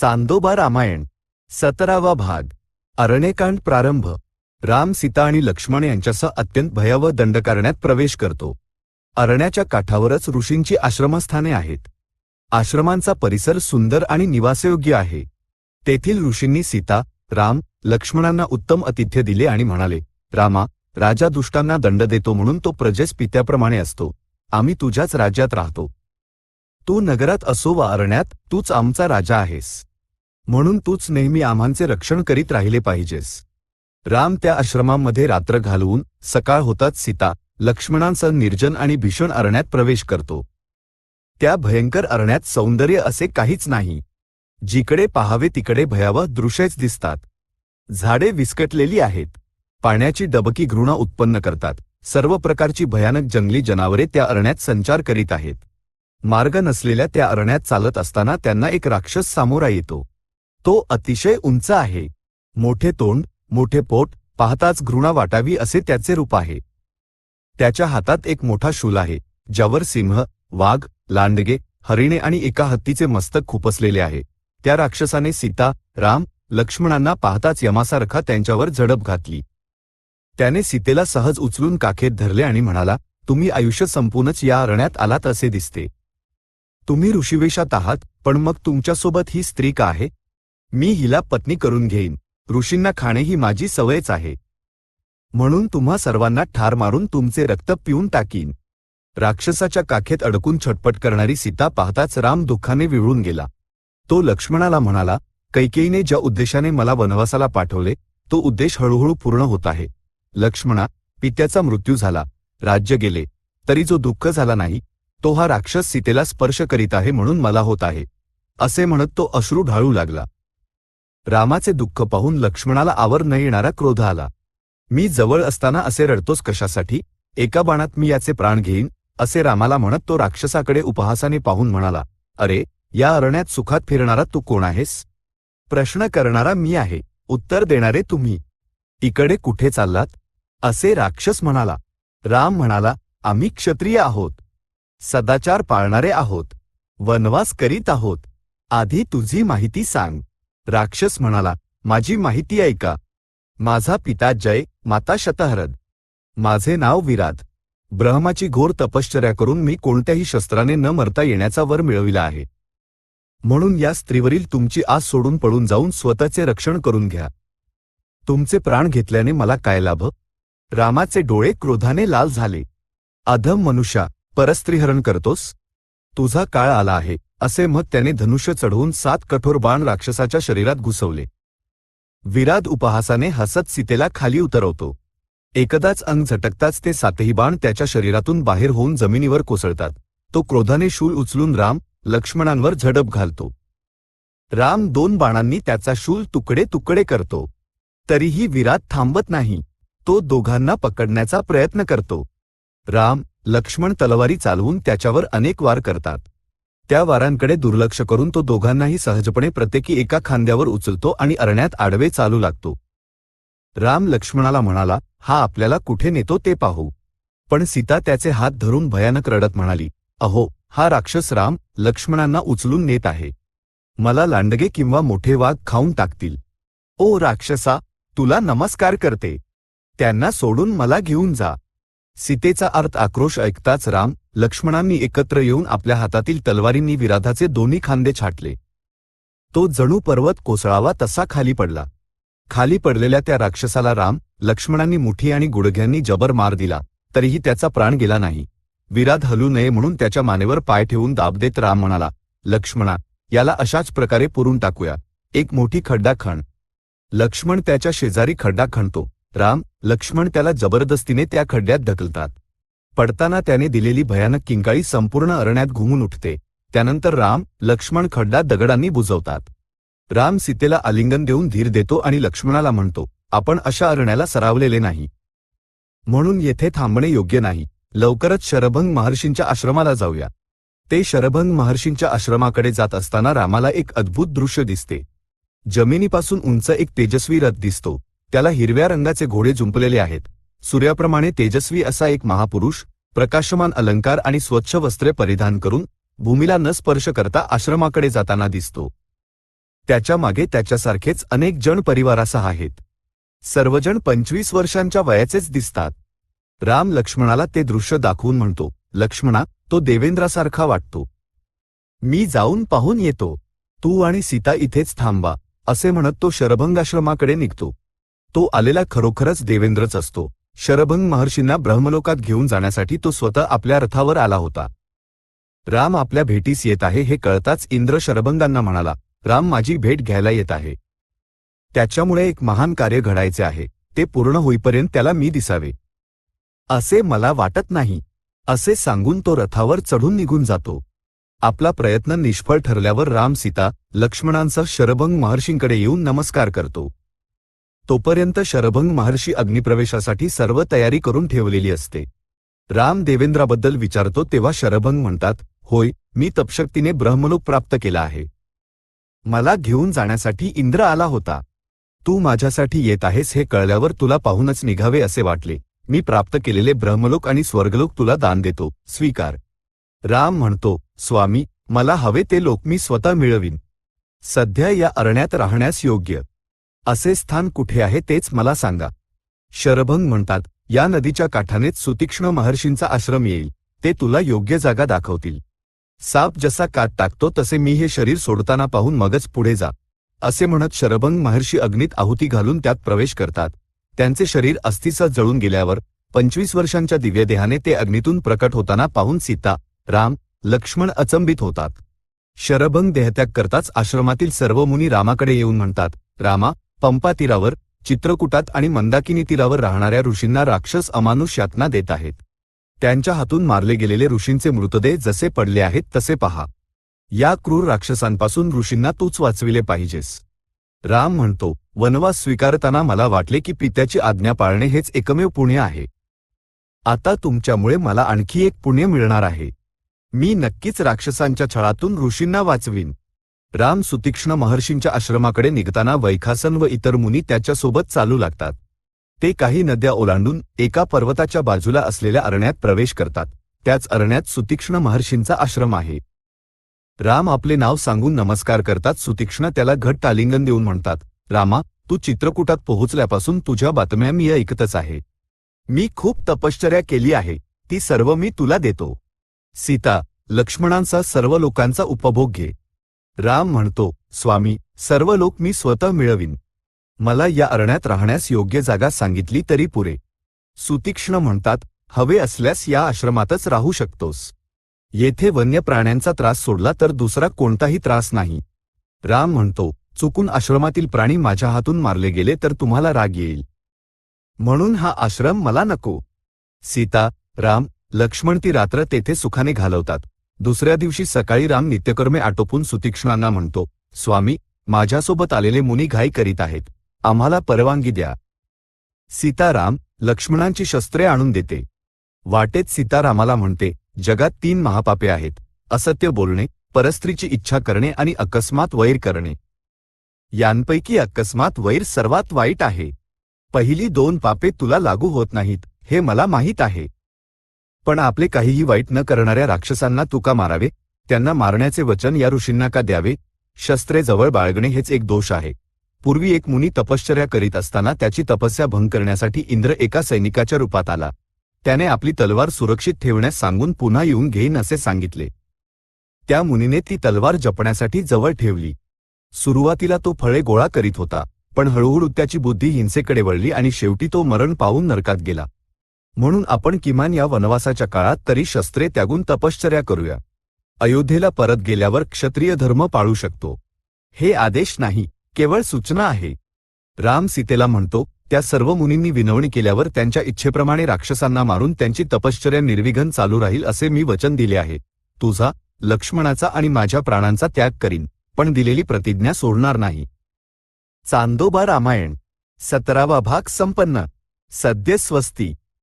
चांदोबा रामायण सतरावा भाग अरण्यकांड प्रारंभ. राम सीता आणि लक्ष्मण यांच्यासह अत्यंत भयावह दंडकारण्यात प्रवेश करतो. अरण्याच्या काठावरच ऋषींची आश्रमस्थाने आहेत. आश्रमांचा परिसर सुंदर आणि निवासयोग्य आहे. तेथील ऋषींनी सीता राम लक्ष्मणांना उत्तम आतिथ्य दिले आणि म्हणाले रामा राजा दुष्टांना दंड देतो म्हणून तो प्रजेस पित्याप्रमाणे असतो. आम्ही तुझ्याच राज्यात राहतो. तू नगरात असो वा अरण्यात तूच आमचा राजा आहेस. म्हणून तूच नेहमी आम्हांचे रक्षण करीत राहिले पाहिजेस. राम त्या आश्रमामध्ये रात्र घालवून सकाळ होताच सीता लक्ष्मणांसह निर्जन आणि भीषण अरण्यात प्रवेश करतो. त्या भयंकर अरण्यात सौंदर्य असे काहीच नाही. जिकडे पाहावे तिकडे भयावह दृश्यच दिसतात. झाडे विस्कटलेली आहेत. पाण्याची डबकी घृणा उत्पन्न करतात. सर्व प्रकारची भयानक जंगली जनावरे त्या अरण्यात संचार करीत आहेत. मार्ग नसलेल्या त्या अरण्यात चालत असताना त्यांना एक राक्षस सामोरा येतो. तो अतिशय उंच आहे. मोठे तोंड मोठे पोट पाहताच घृणा वाटावी असे त्याचे रूप आहे. त्याच्या हातात एक मोठा शूल आहे ज्यावर सिंह वाघ लांडगे हरिणे आणि एका हत्तीचे मस्तक खुपसलेले आहे. त्या राक्षसाने सीता राम लक्ष्मणांना पाहताच यमासारखा त्यांच्यावर झडप घातली. त्याने सीतेला सहज उचलून काखेत धरले आणि म्हणाला तुम्ही आयुष्य संपूनच या अरण्यात आलात असे दिसते. तुम्ही ऋषिवेशात आहात पण मग तुमच्यासोबत ही स्त्री का आहे? मी हिला पत्नी करून घेईन. ऋषींना खाणे ही माझी सवयच आहे. म्हणून तुम्हा सर्वांना ठार मारून तुमचे रक्त पिऊन टाकीन. राक्षसाच्या काखेत अडकून छटपट करणारी सीता पाहताच राम दुःखाने विळून गेला. तो लक्ष्मणाला म्हणाला कैकेयीने ज्या उद्देशाने मला वनवासाला पाठवले तो उद्देश हळूहळू पूर्ण होत आहे. लक्ष्मणा पित्याचा मृत्यू झाला. राज्य गेले. तरी जो दुःख झाला नाही तो हा राक्षस सीतेला स्पर्श करीत आहे म्हणून मला होत आहे. असे म्हणत तो अश्रू ढाळू लागला. रामाचे दुःख पाहून लक्ष्मणाला आवर न येणारा क्रोध आला. मी जवळ असताना असे रडतोस कशासाठी? एका बाणात मी याचे प्राण घेईन? असे रामाला म्हणत तो राक्षसाकडे उपहासाने पाहून म्हणाला. अरे या अरण्यात सुखात फिरणारा तू कोण आहेस? प्रश्न करणारा मी आहे. उत्तर देणारे तुम्ही. इकडे कुठे चाललात? असे राक्षस म्हणाला. राम म्हणाला आम्ही क्षत्रिय आहोत. सदाचार पाळणारे आहोत. वनवास करीत आहोत. आधी तुझी माहिती सांग. राक्षस म्हणाला माझी माहिती ऐका माझा पिता जय माता शतहरद. माझे नाव विराद. ब्रह्माची घोर तपश्चर्या करून मी कोणत्याही शस्त्राने न मरता येण्याचा वर मिळविला आहे. म्हणून या स्त्रीवरील तुमची आस सोडून पळून जाऊन स्वतःचे रक्षण करून घ्या. तुमचे प्राण घेतल्याने मला काय लाभ? रामाचे डोळे क्रोधाने लाल झाले. अधम मनुष्या परस्त्रीहरण करतोस? तुझा काळ आला आहे. असे मत त्याने धनुष्य चढवून सात कठोर बाण राक्षसाच्या शरीरात घुसवले. विराद उपहासाने हसत सीतेला खाली उतरवतो. एकदाच अंग झटकताच ते सातही बाण त्याच्या शरीरातून बाहेर होऊन जमिनीवर कोसळतात. तो क्रोधाने शूल उचलून राम लक्ष्मणांवर झडप घालतो. राम दोन बाणांनी त्याचा शूल तुकडे तुकडे करतो. तरीही विराट थांबत नाही. तो दोघांना पकडण्याचा प्रयत्न करतो. राम लक्ष्मण तलवारी चालवून त्याच्यावर अनेक वार करतात. त्या वारांकडे दुर्लक्ष करून तो दोघांनाही सहजपणे प्रत्येकी एका खांद्यावर उचलतो आणि अरण्यात आडवे चालू लागतो. राम लक्ष्मणाला म्हणाला हा आपल्याला कुठे नेतो ते पाहू. पण सीता त्याचे हात धरून भयानक रडत म्हणाली अहो हा राक्षस राम लक्ष्मणांना उचलून नेत आहे. मला लांडगे किंवा मोठे वाघ खाऊन टाकतील. ओ राक्षसा तुला नमस्कार करते. त्यांना सोडून मला घेऊन जा. सीतेचा अर्थ आक्रोश ऐकताच राम लक्ष्मणांनी एकत्र येऊन आपल्या हातातील तलवारींनी विराधाचे दोन्ही खांदे छाटले. तो जणू पर्वत कोसळावा तसा खाली पडला. खाली पडलेल्या त्या राक्षसाला राम लक्ष्मणांनी मुठी आणि गुडघ्यांनी जबर मार दिला तरीही त्याचा प्राण गेला नाही. विराध हलू नये म्हणून त्याच्या मानेवर पाय ठेवून दाब देत राम म्हणाला लक्ष्मणा याला अशाच प्रकारे पुरून टाकूया. एक मोठी खड्डा खण. लक्ष्मण त्याच्या शेजारी खड्डा खणतो. राम लक्ष्मण त्याला जबरदस्तीने त्या खड्ड्यात ढकलतात. पडताना त्याने दिलेली भयानक किंकाळी संपूर्ण अरण्यात घुमून उठते. त्यानंतर राम लक्ष्मण खड्डा दगडांनी बुजवतात. राम सीतेला आलिंगन देऊन धीर देतो आणि लक्ष्मणाला म्हणतो आपण अशा अरण्याला सरावलेले नाही. म्हणून येथे थांबणे योग्य नाही. लवकरच शरभंग महर्षींच्या आश्रमाला जाऊया. ते शरभंग महर्षींच्या आश्रमाकडे जात असताना रामाला एक अद्भुत दृश्य दिसते. जमिनीपासून उंच एक तेजस्वी रथ दिसतो. त्याला हिरव्या रंगाचे घोडे जुंपलेले आहेत. सूर्याप्रमाणे तेजस्वी असा एक महापुरुष प्रकाशमान अलंकार आणि स्वच्छ वस्त्रे परिधान करून भूमीला न स्पर्श करता आश्रमाकडे जाताना दिसतो. त्याच्यामागे त्याच्यासारखेच अनेक जण परिवारासह आहेत. सर्वजण पंचवीस वर्षांच्या वयाचेच दिसतात. राम लक्ष्मणाला ते दृश्य दाखवून म्हणतो लक्ष्मणा तो देवेंद्रासारखा वाटतो. मी जाऊन पाहून येतो. तू आणि सीता इथेच थांबा असे म्हणत तो शरभंगाश्रमाकडे निघतो. तो आलेला खरोखरच देवेंद्रच असतो. शरभंग महर्षींना ब्रह्मलोकात घेऊन जाण्यासाठी तो स्वतः आपल्या रथावर आला होता. राम आपल्या भेटीस येत आहे हे कळताच इंद्र शरभंगांना म्हणाला राम माझी भेट घ्यायला येत आहे. त्याच्यामुळे एक महान कार्य घडायचे आहे. ते पूर्ण होईपर्यंत त्याला मी दिसावे. असे मला वाटत नाही. असे सांगून तो रथावर चढून निघून जातो. आपला प्रयत्न निष्फळ ठरल्यावर राम सीता लक्ष्मणांसह शरभंग महर्षींकडे येऊन नमस्कार करतो. तोपर्यंत शरभंग महर्षी अग्निप्रवेशासाठी सर्व तयारी करून ठेवलेली असते. राम देवेंद्राबद्दल विचारतो तेव्हा शरभंग म्हणतात होय मी तपशक्तीने ब्रह्मलोक प्राप्त केला आहे. मला घेऊन जाण्यासाठी इंद्र आला होता. तू माझ्यासाठी येत आहेस हे कळल्यावर तुला पाहूनच निघावे असे वाटले. मी प्राप्त केलेले ब्रह्मलोक आणि स्वर्गलोक तुला दान देतो. स्वीकार. राम म्हणतो स्वामी मला हवे ते लोक मी स्वतः मिळवीन. सध्या या अरण्यात राहण्यास योग्य. असे स्थान कुठे आहे तेच मला सांगा. शरभंग म्हणतात या नदीच्या काठानेच सुतीक्ष्ण महर्षींचा आश्रम येईल ते तुला योग्य जागा दाखवतील. साप जसा कात टाकतो तसे मी हे शरीर सोडताना पाहून मगच पुढे जा. असे म्हणत शरभंग महर्षी अग्नीत आहुती घालून त्यात प्रवेश करतात. त्यांचे शरीर अस्थिसह जळून गेल्यावर पंचवीस वर्षांच्या दिव्यदेहाने ते अग्नीतून प्रकट होताना पाहून सीता राम लक्ष्मण अचंबित होतात. शरभंग देहत्याग करताच आश्रमातील सर्व मुनी रामाकडे येऊन म्हणतात रामा पंपा तीरावर चित्रकूटात आणि मंदाकिनी तीरावर राहणाऱ्या ऋषींना राक्षस अमानुष यातना देत आहेत. त्यांच्या हातून मारले गेलेले ऋषींचे मृतदेह जसे पडले आहेत तसे पहा. या क्रूर राक्षसांपासून ऋषींना तूच वाचविले पाहिजेस. राम म्हणतो वनवास स्वीकारताना मला वाटले की पित्याची आज्ञा पाळणे हेच एकमेव पुण्य आहे. आता तुमच्यामुळे मला आणखी एक पुण्य मिळणार आहे. मी नक्कीच राक्षसांच्या छळातून ऋषींना वाचवीन. राम सुतीक्ष्ण महर्षींच्या आश्रमाकडे निघताना वैखासन व इतर मुनी त्याच्यासोबत चालू लागतात. ते काही नद्या ओलांडून एका पर्वताच्या बाजूला असलेल्या अरण्यात प्रवेश करतात. त्याच अरण्यात सुतीक्ष्ण महर्षींचा आश्रम आहे. राम आपले नाव सांगून नमस्कार करतात. सुतीक्ष्ण त्याला घट्ट आलिंगन देऊन म्हणतात रामा तू चित्रकूटात पोहोचल्यापासून तुझ्या बातम्या मी ऐकतच आहे. मी खूप तपश्चर्या केली आहे. ती सर्व मी तुला देतो. सीता लक्ष्मणांचा सर्व लोकांचा उपभोग घे. राम म्हणतो स्वामी सर्व लोक मी स्वतः मिळवीन. मला या अरण्यात राहण्यास योग्य जागा सांगितली तरी पुरे. सुतीक्ष्ण म्हणतात हवे असल्यास या आश्रमातच राहू शकतोस. येथे वन्य प्राण्यांचा त्रास सोडला तर दुसरा कोणताही त्रास नाही. राम म्हणतो चुकून आश्रमातील प्राणी माझ्या हातून मारले गेले तर तुम्हाला राग येईल. म्हणून हा आश्रम मला नको. सीता राम लक्ष्मण ती रात्र तेथे सुखाने घालवतात. दुसऱ्या दिवशी सकाळी राम नित्यकर्मे आटोपून सुतीक्ष्णांना म्हणतो स्वामी माझ्यासोबत आलेले मुनी घाई करीत आहेत. आम्हाला परवानगी द्या. सीताराम लक्ष्मणांची शस्त्रे आणून देते. वाटेत सीतारामाला म्हणते जगात तीन महापापे आहेत. असत्य बोलणे परस्त्रीची इच्छा करणे आणि अकस्मात वैर करणे. यांपैकी अकस्मात वैर सर्वात वाईट आहे. पहिली दोन पापे तुला लागू होत नाहीत हे मला माहीत आहे. पण आपले काहीही वाईट न करणाऱ्या राक्षसांना तुका मारावे त्यांना मारण्याचे वचन या ऋषींना का द्यावे? शस्त्रे जवळ बाळगणे हेच एक दोष आहे. पूर्वी एक मुनी तपश्चर्या करीत असताना त्याची तपस्या भंग करण्यासाठी इंद्र एका सैनिकाच्या रूपात आला. त्याने आपली तलवार सुरक्षित ठेवण्यास सांगून पुन्हा येऊन घेईन असे सांगितले. त्या मुनीने ती तलवार जपण्यासाठी जवळ ठेवली. सुरुवातीला तो फळे गोळा करीत होता पण हळूहळू त्याची बुद्धी हिंसेकडे वळली आणि शेवटी तो मरण पावून नरकात गेला. म्हणून आपण किमान या वनवासाच्या काळात तरी शस्त्रे त्यागून तपश्चर्या करूया. अयोध्येला परत गेल्यावर क्षत्रिय धर्म पाळू शकतो. हे आदेश नाही केवळ सूचना आहे. राम सीतेला म्हणतो त्या सर्व मुनींनी विनवणी केल्यावर त्यांच्या इच्छेप्रमाणे राक्षसांना मारून त्यांची तपश्चर्या निर्विघन चालू राहील असे मी वचन दिले आहे. तुझा लक्ष्मणाचा आणि माझ्या प्राणांचा त्याग करीन पण दिलेली प्रतिज्ञा सोडणार नाही. चांदोबा रामायण. सतरावा भाग संपन्न. सद्य स्वस्ती